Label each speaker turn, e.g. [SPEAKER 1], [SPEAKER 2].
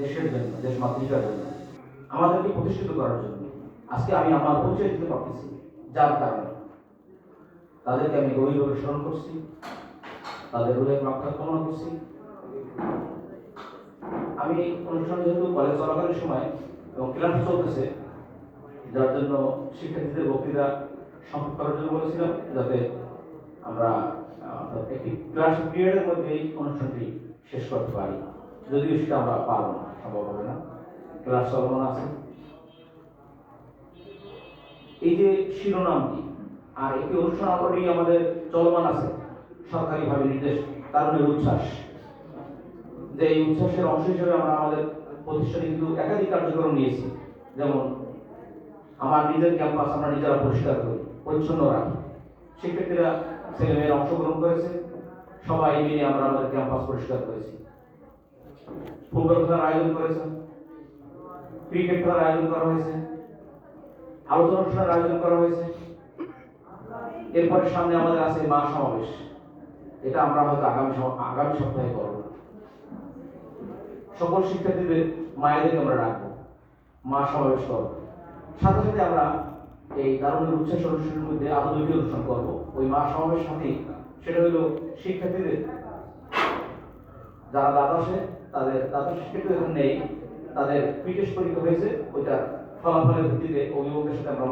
[SPEAKER 1] দেশের জন্য, দেশ মাতৃকার জন্য, আমাদেরকে প্রতিষ্ঠিত করার জন্য। আজকে আমি আমার পরিচয় দিতে পারতেছি, যার কারণে। তাদেরকে আমি গভীরভাবে স্মরণ করছি, তাদের কামনা করছি। আমি অনুষ্ঠান যেহেতু কলেজ চলাকালীন সময় এবং ক্লাস চলতেছে, যার জন্য শিক্ষার্থীদের বক্তৃতা সংক্ষেপ করার জন্য বলেছিলাম, যাতে আমরা একটি ক্লাস পিরিয়ডের অনুষ্ঠানটি শেষ করতে পারি। যদিও সেটা আমরা পারব না, সম্ভব হবে না। ক্লাস চলমান আছে। এই যে শিরোনামটি, আর একটি অনুষ্ঠান অলরেডি আমাদের চলমান আছে, সরকারিভাবে নির্দেশ কারণের উচ্ছ্বাস। যে এই উচ্ছ্বাসের অংশ হিসেবে আমরা আমাদের প্রতিষ্ঠানে কিন্তু একাধিক কার্যক্রম নিয়েছি। যেমন, আমার নিজের ক্যাম্পাস আমরা নিজেরা পরিষ্কার করি, পরিচ্ছন্ন রাখি। শিক্ষার্থীরা ছেলেমেয়েরা অংশগ্রহণ করেছে, সবাই মিলে আমরা আমাদের ক্যাম্পাস পরিষ্কার করেছি। ফুটবল আয়োজন করেছেন ক্রিকেট খেলার আয়োজন করা হয়েছে। আলোচনা আয়োজন করা হয়েছে। এরপরে সামনে আমাদের আছে মা সমাবেশ। এটা আমরা হয়তো আগামী আগামী সপ্তাহে করব। সকল শিক্ষার্থীদের মায়েদেরকে আমরা রাখব। মা সমাবেশ করব। সাথে সাথে আমরা এই দারুণের উচ্ছ্বাস অনুষ্ঠানের মধ্যে আরও দুইটি অনুষ্ঠান করব। ওই মা সমাবেশ সাথে সেটা হলো শিক্ষার্থীদের যারা দ্বাদশে, তাদের দ্বাদশ শিক্ষিত নেই, তাদের বিশেষ পরীক্ষা হয়েছে, ওইটা ফলাফলের ভিত্তিতে অভিভাবকের সাথে আমরা